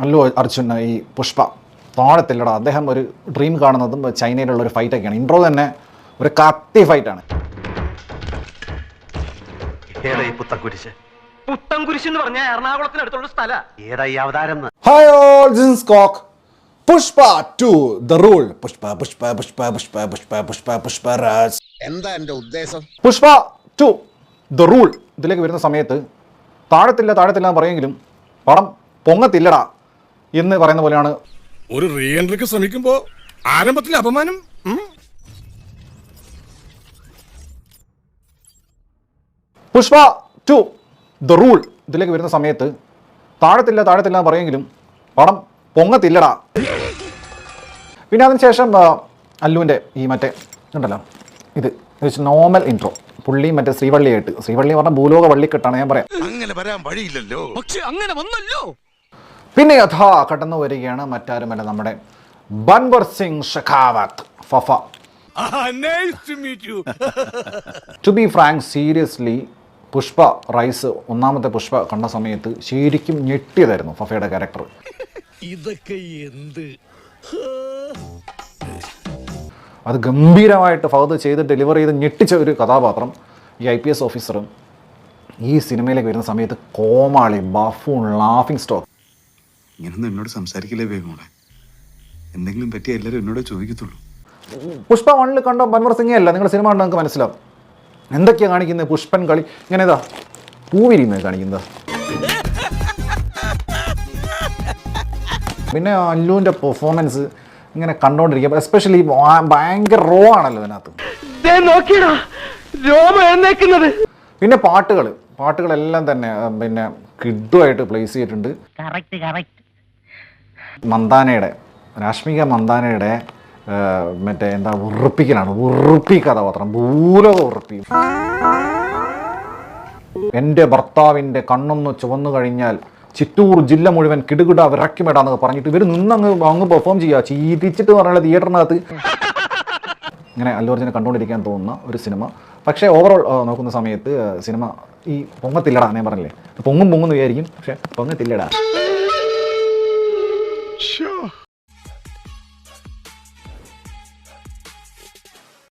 അല്ലു അർജുൻ ഈ പുഷ്പ. തോണത്തില്ലടാ അദ്ദേഹം ഒരു ഡ്രീം കാണുന്നതും ചൈനയിലുള്ള ഒരു ഫൈറ്റൊക്കെയാണ് ഇൻട്രോ തന്നെ ഒരു കത്തി ഫൈറ്റാണ് ഹായ് ഓൾ ജിൻസ് coke Pushpa to the rule Pushpa Pushpa Pushpa Pushpa Pushpa Pushpa Pushpa Raj എന്താ എന്റെ ഉദ്ദേശം? പുഷ്പ ടു ദ റൂൾ ഇതിലേക്ക് വരുന്ന സമയത്ത് താഴത്തില്ല താഴത്തില്ല എന്ന് പറയുമെങ്കിലും പടം പൊങ്ങത്തില്ലടാ. എന്ന് പറയുന്ന പോലെയാണ്. ഒരു റീഎൻട്രിക്ക് ശ്രമിക്കുമ്പോ ആരംഭത്തിൽ അപമാനം? പുഷ്പ ടു ദ റൂൾ ഇതിലേക്ക് വരുന്ന സമയത്ത് താഴത്തില്ല താഴത്തില്ല എന്ന് പറയുമെങ്കിലും പടം പൊങ്ങത്തില്ലടാ. പിന്നെ അതിനുശേഷം അല്ലുവിന്റെ ഈ മറ്റേ ഉണ്ടല്ലോ ഇത് നോർമൽ ഇൻട്രോ പുള്ളി മറ്റേ ശ്രീവള്ളിയായിട്ട്. ശ്രീവള്ളി പറഞ്ഞ പറഞ്ഞാൽ ഭൂലോക വള്ളിക്കെട്ടാണ് ഞാൻ പറയാം. അങ്ങനെ വരാൻ വഴിയില്ലല്ലോ. പക്ഷെ അങ്ങനെ വന്നല്ലോ. പിന്നെ യഥാ കടന്നു വരികയാണ് മറ്റാരുമല്ല നമ്മുടെ Banwar Singh Shekhawat. Fafa. To be frank seriously Pushpa rise ഒന്നാമത്തെ പുഷ്പ കണ്ട സമയത്ത് ശരിക്കും ഞെട്ടിയതായിരുന്നു ഫഫയുടെ ക്യാരക്ടർ ഇതൊക്കെ എന്ത്? അത് ഗംഭീരമായിട്ട് ഫഹദ് ചെയ്ത് ഡെലിവർ ചെയ്ത് ഞെട്ടിച്ച ഒരു കഥാപാത്രം ഈ ഐ പി എസ് ഓഫീസറും ഈ സിനിമയിലേക്ക് വരുന്ന സമയത്ത് കോമാളി ബഫൂൺ ലാഫിംഗ് സ്റ്റോക്ക് ഇങ്ങനൊന്നും എന്നോട് സംസാരിക്കില്ലേ വേഗമോളെ എന്തെങ്കിലും പറ്റിയ എല്ലാവരും എന്നോട് ചോദിക്കത്തുള്ളൂ. പുഷ്പ വണ്ണിൽ കണ്ടോ? മൻമർ സിംഗേ അല്ല നിങ്ങൾ സിനിമ കണ്ടോ? നിങ്ങൾക്ക് മനസ്സിലാവും. എന്തൊക്കെയാണ് കാണിക്കുന്നത് പുഷ്പൻ കളി ഇങ്ങനെ ഇതാ പൂവിരിയുന്നത് കാണിക്കുന്നത് പിന്നെ അല്ലുവിന്റെ പെർഫോമൻസ് ഇങ്ങനെ കണ്ടോണ്ടിരിക്കുക എസ്പെഷ്യലി ഭയങ്കര റോ ആണല്ലോ ഇതിനകത്ത്. നോക്കിയടാ രോമ എഴുന്നേക്കുന്നത്. പിന്നെ പാട്ടുകൾ പാട്ടുകളെല്ലാം തന്നെ പിന്നെ കിഡുമായിട്ട് പ്ലേസ് ചെയ്തിട്ടുണ്ട്. കറക്റ്റ് കറക്റ്റ് മന്ദാനയുടെ രാഷ്മിക മന്ദാനയുടെ മറ്റേ എന്താ ഉറപ്പിക്കലാണ്. ഉറുപ്പി കഥാപാത്രം ഭൂലോക ഉറുപ്പി. എന്റെ ഭർത്താവിന്റെ കണ്ണൊന്ന് ചുവന്നു കഴിഞ്ഞാൽ ചിറ്റൂർ ജില്ല മുഴുവൻ കിടുകിട വിറയ്ക്കുമിടാന്നൊക്കെ പറഞ്ഞിട്ട് ഇവർ നിന്നങ്ങ് അങ്ങ് പെർഫോം ചെയ്യുക. ചീതിച്ചിട്ട് പറഞ്ഞാൽ തിയേറ്ററിനകത്ത് ഇങ്ങനെ അല്ലു കണ്ടുകൊണ്ടിരിക്കാൻ തോന്നുന്ന ഒരു സിനിമ. പക്ഷേ ഓവറോൾ നോക്കുന്ന സമയത്ത് സിനിമ ഈ പൊങ്ങത്തില്ലടാ ഞാൻ പറഞ്ഞില്ലേ? പൊങ്ങും പൊങ്ങും വിചാരിക്കും. പക്ഷേ പൊങ്ങത്തില്ലടാ. Sure.